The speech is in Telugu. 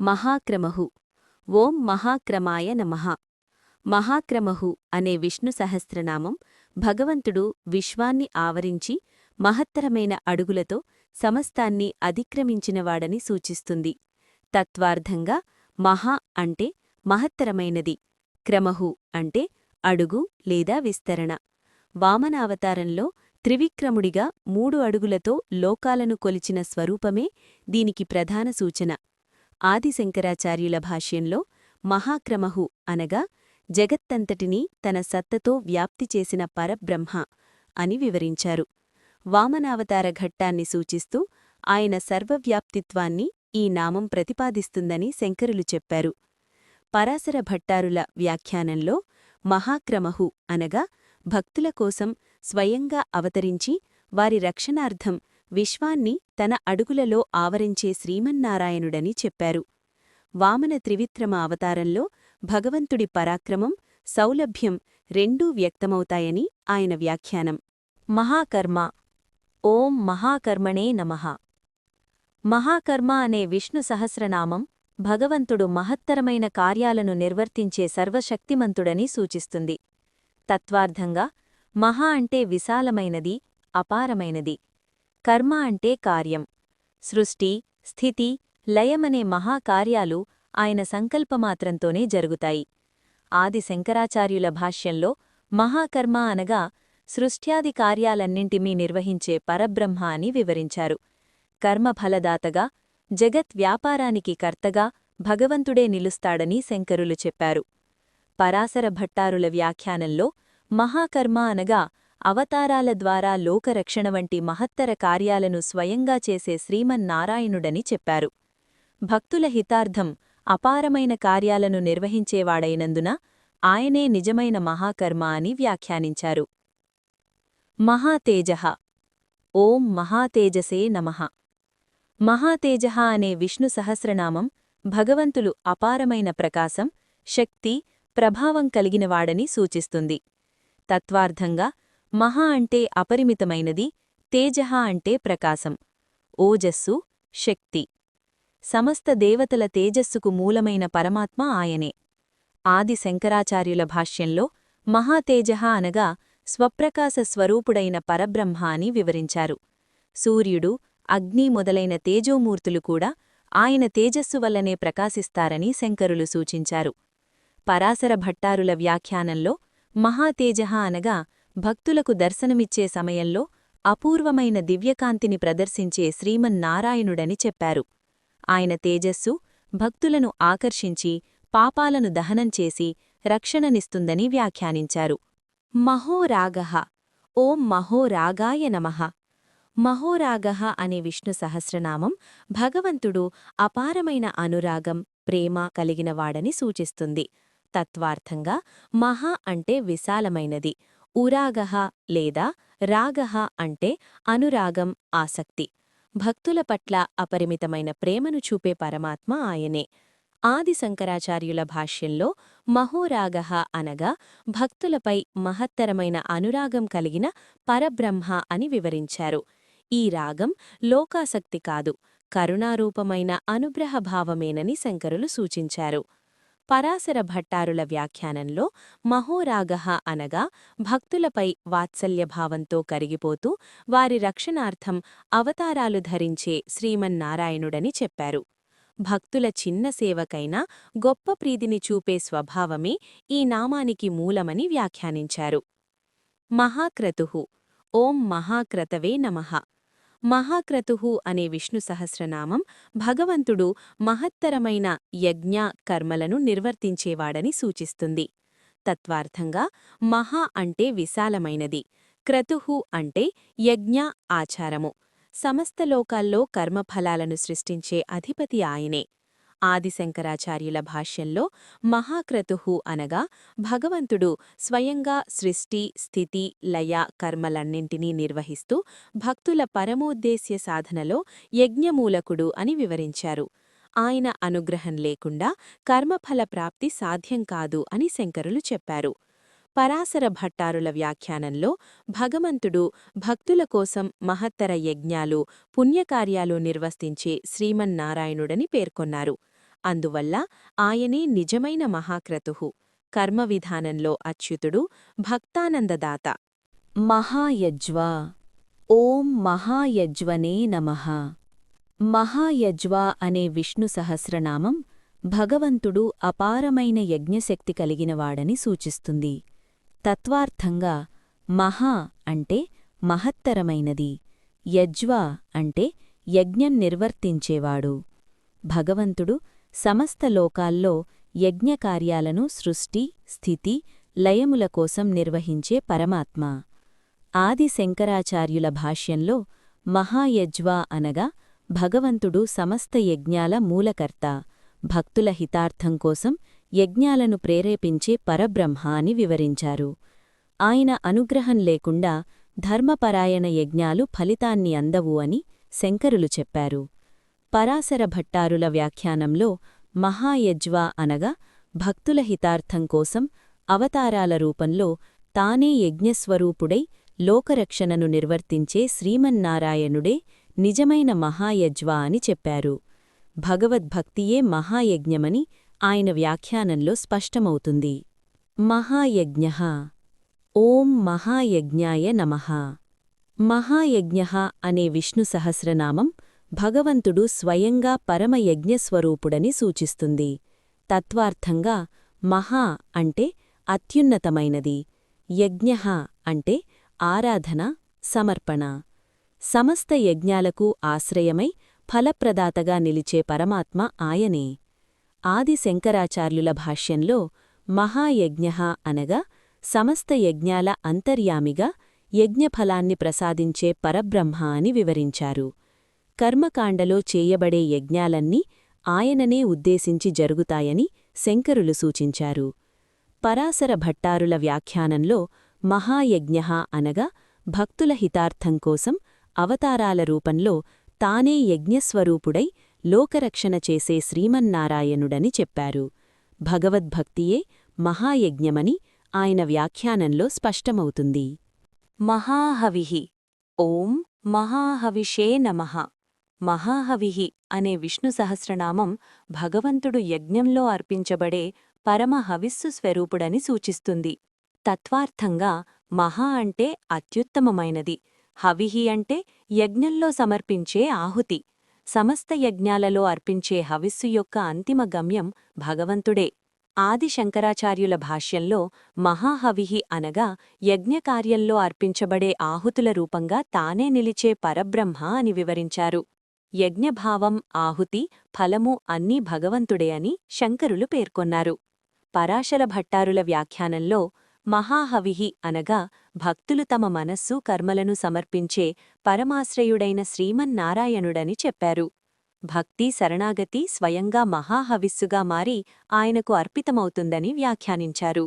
మహాక్రమహు. ఓం మహాక్రమాయ నమః. మహాక్రమహు అనే విష్ణు సహస్రనామం భగవంతుడు విశ్వాన్ని ఆవరించి మహత్తరమైన అడుగులతో సమస్తాన్ని అధిక్రమించినవాడని సూచిస్తుంది. తత్వార్థంగా మహా అంటే మహత్తరమైనది. క్రమహు అంటే అడుగు లేదా విస్తరణ. వామనావతారంలో త్రివిక్రముడిగా మూడు అడుగులతో లోకాలను కొలిచిన స్వరూపమే దీనికి ప్రధాన సూచన. ఆదిశంకరాచార్యుల భాష్యంలో మహాక్రమహు అనగా జగత్తంతటినీ తన సత్తతో వ్యాప్తి చేసిన పరబ్రహ్మ అని వివరించారు. వామనావతార ఘట్టాన్ని సూచిస్తూ ఆయన సర్వవ్యాప్తిత్వాన్ని ఈ నామం ప్రతిపాదిస్తుందని శంకరులు చెప్పారు. పరాశర భట్టారుల వ్యాఖ్యానంలో మహాక్రమహు అనగా భక్తుల కోసం స్వయంగా అవతరించి వారి రక్షణార్థం విశ్వాన్ని తన అడుగులలో ఆవరించే శ్రీమన్నారాయణుడని చెప్పారు. వామన త్రివిక్రమ అవతారంలో భగవంతుడి పరాక్రమం సౌలభ్యం రెండూ వ్యక్తమవుతాయని ఆయన వ్యాఖ్యానం. మహాకర్మ. ఓం మహాకర్మణే నమః. మహాకర్మ అనే విష్ణు సహస్రనామం భగవంతుడు మహత్తరమైన కార్యాలను నిర్వర్తించే సర్వశక్తిమంతుడని సూచిస్తుంది. తత్వార్థంగా మహా అంటే విశాలమైనది అపారమైనది. కర్మ అంటే కార్యం. సృష్టి స్థితి లయమనే మహాకార్యాలు ఆయన సంకల్పమాత్రంతోనే జరుగుతాయి. ఆది శంకరాచార్యుల భాష్యంలో మహాకర్మ అనగా సృష్ట్యాది కార్యాలన్నింటిమీ నిర్వహించే పరబ్రహ్మ అని వివరించారు. కర్మఫలదాతగా జగత్ వ్యాపారానికి కర్తగా భగవంతుడే నిలుస్తాడని శంకరులు చెప్పారు. పరాశర భట్టారుల వ్యాఖ్యానంలో మహాకర్మ అనగా అవతారాల ద్వారా లోకరక్షణ వంటి మహత్తర కార్యాలను స్వయంగా చేసే శ్రీమన్నారాయణుడని చెప్పారు. భక్తుల హితార్థం అపారమైన కార్యాలను నిర్వహించేవాడైనందున ఆయనే నిజమైన మహాకర్మ అని వ్యాఖ్యానించారు. మహాతేజ. ఓం మహాతేజసే నమః. మహాతేజ అనే విష్ణు సహస్రనామం భగవంతులు అపారమైన ప్రకాశం శక్తి ప్రభావం కలిగినవాడని సూచిస్తుంది. తత్వార్థంగా మహా అంటే అపరిమితమైనది తేజహ అంటే ప్రకాశం. ఓజస్సు శక్తి. సమస్త దేవతల తేజస్సుకు మూలమైన పరమాత్మ ఆయనే. ఆది శంకరాచార్యుల భాష్యంలో మహాతేజః అనగా స్వప్రకాశ స్వరూపుడైన పరబ్రహ్మ అని వివరించారు. సూర్యుడు అగ్ని మొదలైన తేజోమూర్తులు కూడా ఆయన తేజస్సు వల్లనే ప్రకాశిస్తారని శంకరులు సూచించారు. పరాశర భట్టారుల వ్యాఖ్యానంలో మహాతేజః అనగా భక్తులకు దర్శనమిచ్చే సమయంలో అపూర్వమైన దివ్యకాంతిని ప్రదర్శించే శ్రీమన్నారాయణుడని చెప్పారు. ఆయన తేజస్సు భక్తులను ఆకర్షించి పాపాలను దహనం చేసి రక్షణనిస్తుందని వ్యాఖ్యానించారు. మహోరాగ! ఓం మహోరాగాయ నమః! మహోరాగ అనే విష్ణు సహస్రనామం భగవంతుడు అపారమైన అనురాగం ప్రేమ కలిగినవాడని సూచిస్తుంది. తత్వార్థంగా మహా అంటే విశాలమైనది. ఉరాగః లేదా రాగః అంటే అనురాగం ఆసక్తి. భక్తుల పట్ల అపరిమితమైన ప్రేమను చూపే పరమాత్మ ఆయనే. ఆది శంకరాచార్యుల భాష్యంలో మహోరాగః అనగా భక్తులపై మహత్తరమైన అనురాగం కలిగిన పరబ్రహ్మ అని వివరించారు. ఈ రాగం లోకాసక్తి కాదు కరుణారూపమైన అనుగ్రహభావమేనని శంకరులు సూచించారు. పరాశర భట్టారుల వ్యాఖ్యానంలో మహోరాగః అనగా భక్తులపై వాత్సల్యభావంతో కరిగిపోతూ వారి రక్షణార్థం అవతారాలు ధరించే శ్రీమన్నారాయణుడని చెప్పారు. భక్తుల చిన్న సేవకైనా గొప్ప ప్రీతిని చూపే స్వభావమే ఈ నామానికి మూలమని వ్యాఖ్యానించారు. మహాక్రతుః. ఓం మహాక్రతవే నమః. మహాక్రతుహు అనే విష్ణు సహస్రనామం భగవంతుడు మహత్తరమైన యజ్ఞ కర్మలను నిర్వర్తించేవాడని సూచిస్తుంది. తత్వార్థంగా మహా అంటే విశాలమైనది క్రతుహు అంటే యజ్ఞ ఆచారము. సమస్త లోకాల్లో కర్మఫలాలను సృష్టించే అధిపతి ఆయనే. ఆదిశంకరాచార్యుల భాష్యంలో మహాక్రతుహు అనగా భగవంతుడు స్వయంగా సృష్టి స్థితి లయ కర్మలన్నింటినీ నిర్వహిస్తూ భక్తుల పరమోద్దేశ్య సాధనలో యజ్ఞమూలకుడు అని వివరించారు. ఆయన అనుగ్రహం లేకుండా కర్మఫల ప్రాప్తి సాధ్యం కాదు అని శంకరులు చెప్పారు. పరాశర భట్టారుల వ్యాఖ్యానంలో భగవంతుడు భక్తుల కోసం మహత్తర యజ్ఞాలు పుణ్యకార్యాలు నిర్వర్తించే శ్రీమన్నారాయణుడని పేర్కొన్నారు. అందువల్ల ఆయనే నిజమైన మహాక్రతుహు. కర్మవిధానంలో అచ్యుతుడు భక్తానందదాత. మహాయజ్వ. ఓం మహాయజ్వనే నమః. మహాయజ్వ అనే విష్ణు సహస్రనామం భగవంతుడు అపారమైన యజ్ఞశక్తి కలిగినవాడని సూచిస్తుంది. తత్వార్థంగా మహా అంటే మహత్తరమైనది యజ్వా అంటే యజ్ఞం నిర్వర్తించేవాడు. భగవంతుడు సమస్త లోకాల్లో యజ్ఞకార్యాలను సృష్టి స్థితి లయముల కోసం నిర్వహించే పరమాత్మ. ఆది శంకరాచార్యుల భాష్యంలో మహాయజ్వా అనగా భగవంతుడు సమస్త యజ్ఞాల మూలకర్త భక్తుల హితార్థం కోసం యజ్ఞాలను ప్రేరేపించే పరబ్రహ్మ అని వివరించారు. ఆయన అనుగ్రహం లేకుండా ధర్మపరాయణ యజ్ఞాలు ఫలితాన్ని అందవు అని శంకరులు చెప్పారు. పరాశర భట్టారుల వ్యాఖ్యానంలో మహాయజ్వా అనగా భక్తుల హితార్థం కోసం అవతారాల రూపంలో తానే యజ్ఞస్వరూపుడై లోకరక్షణను నిర్వర్తించే శ్రీమన్నారాయణుడే నిజమైన మహాయజ్వా అని చెప్పారు. భగవద్భక్తియే మహాయజ్ఞమని ఆయన వ్యాఖ్యానంలో స్పష్టమవుతుంది. మహాయజ్ఞ. ఓం మహాయజ్ఞాయ నమః. మహాయజ్ఞ అనే విష్ణు సహస్రనామం భగవంతుడు స్వయంగా పరమయజ్ఞస్వరూపుడని సూచిస్తుంది. తత్వార్థంగా మహా అంటే అత్యున్నతమైనది. యజ్ఞ అంటే ఆరాధన సమర్పణ. సమస్త యజ్ఞాలకు ఆశ్రయమై ఫలప్రదాతగా నిలిచే పరమాత్మ ఆయనే. ఆది శంకరాచార్యుల భాష్యంలో మహాయజ్ఞ అనగా సమస్త యజ్ఞాల అంతర్యామిగా యజ్ఞఫలాన్ని ప్రసాదించే పరబ్రహ్మ అని వివరించారు. కర్మకాండలో చేయబడే యజ్ఞాలన్నీ ఆయననే ఉద్దేశించి జరుగుతాయని శంకరులు సూచించారు. పరాశర భట్టారుల వ్యాఖ్యానంలో మహాయజ్ఞ అనగా భక్తుల హితార్థం కోసం అవతారాల రూపంలో తానే యజ్ఞస్వరూపుడై లోకరక్షణ చేసే శ్రీమన్నారాయణుడని చెప్పారు. భగవద్భక్తియే మహాయజ్ఞమని ఆయన వ్యాఖ్యానంలో స్పష్టమవుతుంది. మహాహవిహి. ఓం మహాహవిషే నమః. మహాహవిహి అనే విష్ణు సహస్రనామం భగవంతుడు యజ్ఞంలో అర్పించబడే పరమ హవిస్సు స్వరూపుడని సూచిస్తుంది. తత్వార్థంగా మహా అంటే అత్యుత్తమమైనది. హవిహి అంటే యజ్ఞంలో సమర్పించే ఆహుతి. సమస్త యజ్ఞాలలో అర్పించే హవిస్సు యొక్క అంతిమ గమ్యం భగవంతుడే. ఆది శంకరాచార్యుల భాష్యంలో మహాహవిహి అనగా యజ్ఞకార్యంలో అర్పించబడే ఆహుతుల రూపంగా తానే నిలిచే పరబ్రహ్మ అని వివరించారు. యజ్ఞభావం ఆహుతి ఫలము అన్నీ భగవంతుడే అని శంకరులు పేర్కొన్నారు. పరాశర భట్టారుల వ్యాఖ్యానంలో మహాహవిహి అనగా భక్తులు తమ మనస్సు కర్మలను సమర్పించే పరమాశ్రయుడైన శ్రీమన్నారాయణుడని చెప్పారు. భక్తి శరణాగతి స్వయంగా మహాహవిస్సుగా మారి ఆయనకు అర్పితమవుతుందని వ్యాఖ్యానించారు.